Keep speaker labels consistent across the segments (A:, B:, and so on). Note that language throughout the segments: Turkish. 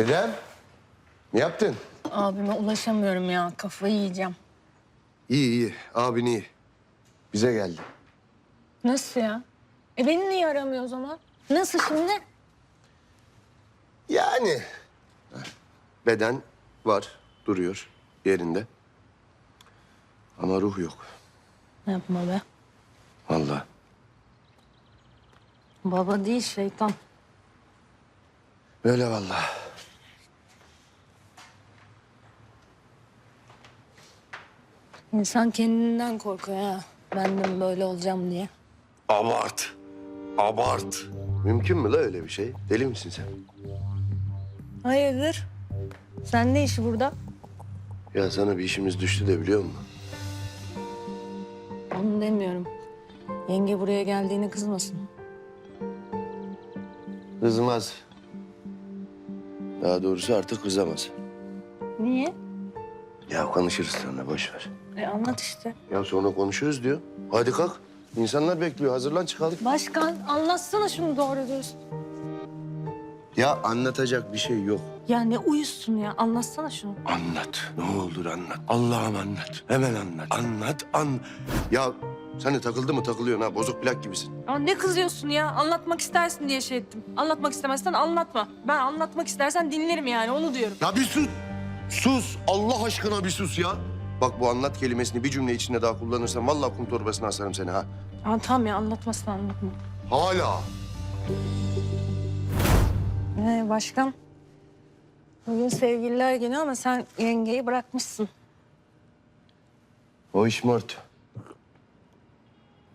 A: Dedem, ne yaptın?
B: Abime ulaşamıyorum ya. Kafayı yiyeceğim.
A: İyi iyi, abin iyi. Bize geldi.
B: Nasıl ya? E beni niye aramıyor o zaman? Nasıl şimdi?
A: Yani beden var, duruyor yerinde. Ama ruh yok.
B: Yapma be.
A: Vallahi.
B: Baba değil şeytan.
A: Öyle vallahi.
B: İnsan kendinden korkuyor ha. Ben de mi böyle olacağım diye.
A: Abart. Abart. Mümkün mü la öyle bir şey? Deli misin sen?
B: Hayırdır? Sen ne işi burada?
A: Ya sana bir işimiz düştü de biliyor musun?
B: Onu demiyorum. Yenge buraya geldiğini kızmasın.
A: Kızmaz. Daha doğrusu artık kızamaz.
B: Niye?
A: Ya konuşuruz sonra boş ver.
B: E anlat işte.
A: Ya sonra konuşuruz diyor. Hadi kalk. İnsanlar bekliyor. Hazırlan çıkalım.
B: Başkan anlatsana şunu doğru dürüst.
A: Ya anlatacak bir şey yok.
B: Ya ne uyusun ya anlatsana şunu.
A: Anlat. Ne olur anlat. Allah'ım anlat. Hemen anlat. Anlat, an. Ya sen de takıldı mı takılıyorsun ha. Bozuk plak gibisin.
B: Ama ne kızıyorsun ya? Anlatmak istersin diye şey ettim. Anlatmak istemezsen anlatma. Ben anlatmak istersen dinlerim yani onu diyorum.
A: Ya bir sus. Sus. Allah aşkına bir sus ya. Bak bu anlat kelimesini bir cümle içinde daha kullanırsan vallahi kum torbasına asarım seni ha.
B: Ama tamam ya anlatmasın anlatma.
A: Hala.
B: Ee, başkan. Bugün sevgililer günü ama sen yengeyi bırakmışsın.
A: O iş mort.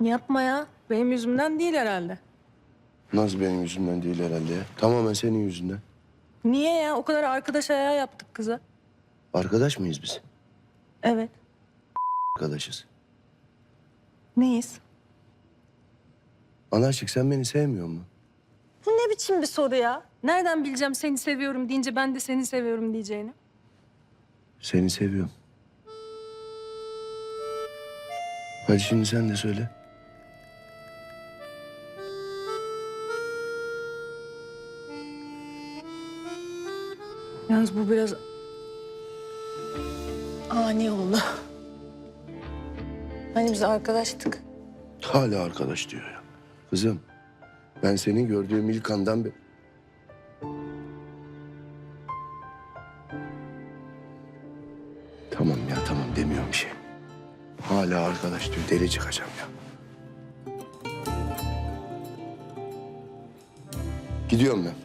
B: Yapma ya. Benim yüzümden değil herhalde.
A: Nasıl benim yüzümden değil herhalde ya. Tamamen senin yüzünden.
B: Niye ya? O kadar arkadaş ayağı yaptık kıza.
A: Arkadaş mıyız biz?
B: Evet.
A: Arkadaşız.
B: Neyiz?
A: Anarşik sen beni sevmiyor mu?
B: Bu ne biçim bir soru ya? Nereden bileceğim seni seviyorum deyince ben de seni seviyorum diyeceğini?
A: Seni seviyorum. Hadi şimdi sen de söyle.
B: Yalnız bu biraz ani oldu. Hani biz arkadaştık.
A: Hala arkadaş diyor ya. Kızım, ben seni gördüğüm ilk andan beri... Tamam ya, tamam demiyorum şey. Hala arkadaş diyor, deli çıkacağım ya. Gidiyorum ben.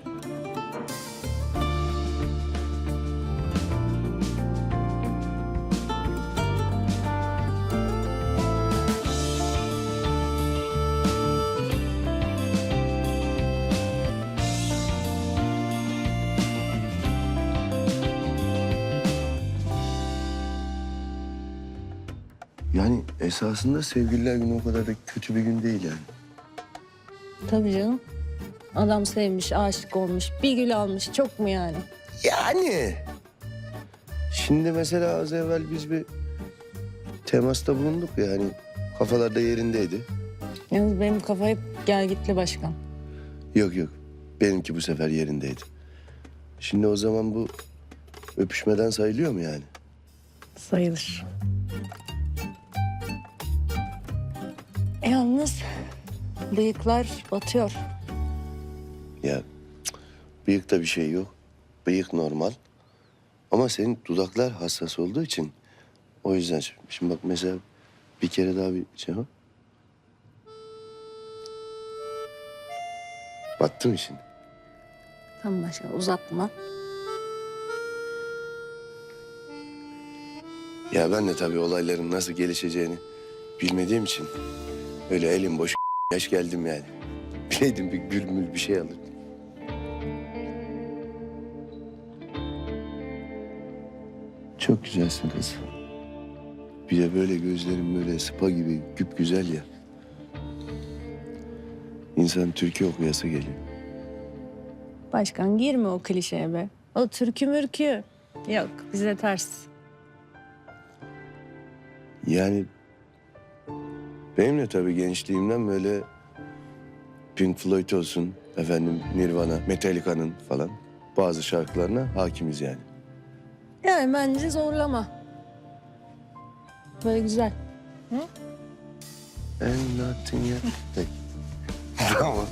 A: Yani esasında sevgililer günü o kadar da kötü bir gün değil yani.
B: Tabii canım. Adam sevmiş, aşık olmuş, bir gül almış. Çok mu yani?
A: Yani. Şimdi mesela az evvel biz bir temasta bulunduk ya hani kafalarda yerindeydi.
B: Yalnız benim kafa hep gel gitli başkan.
A: Yok yok benimki bu sefer yerindeydi. Şimdi o zaman bu öpüşmeden sayılıyor mu yani?
B: Sayılır. Yalnız bıyıklar batıyor.
A: Ya cık, bıyıkta bir şey yok. Bıyık normal. Ama senin dudaklar hassas olduğu için o yüzden şimdi bak mesela bir kere daha bir şey yap. Battı mı şimdi?
B: Tamam başkan uzatma.
A: Ya ben de tabii olayların nasıl gelişeceğini bilmediğim için öyle elim boş yaş geldim yani. Bileydim bir gül mül bir şey alırdım. Çok güzelsin kız. Bir de böyle gözlerin böyle sıpa gibi güp güzel ya. İnsan türkü okuyası geliyor.
B: Başkan girme o klişeye be. O türkü mürkü. Yok bize ters.
A: Yani benim de tabii gençliğimden böyle Pink Floyd olsun, efendim Nirvana, Metallica'nın falan bazı şarkılarına hakimiz yani.
B: Yani bence zorlama. Böyle güzel.
A: And nothing yet. Peki. tamam.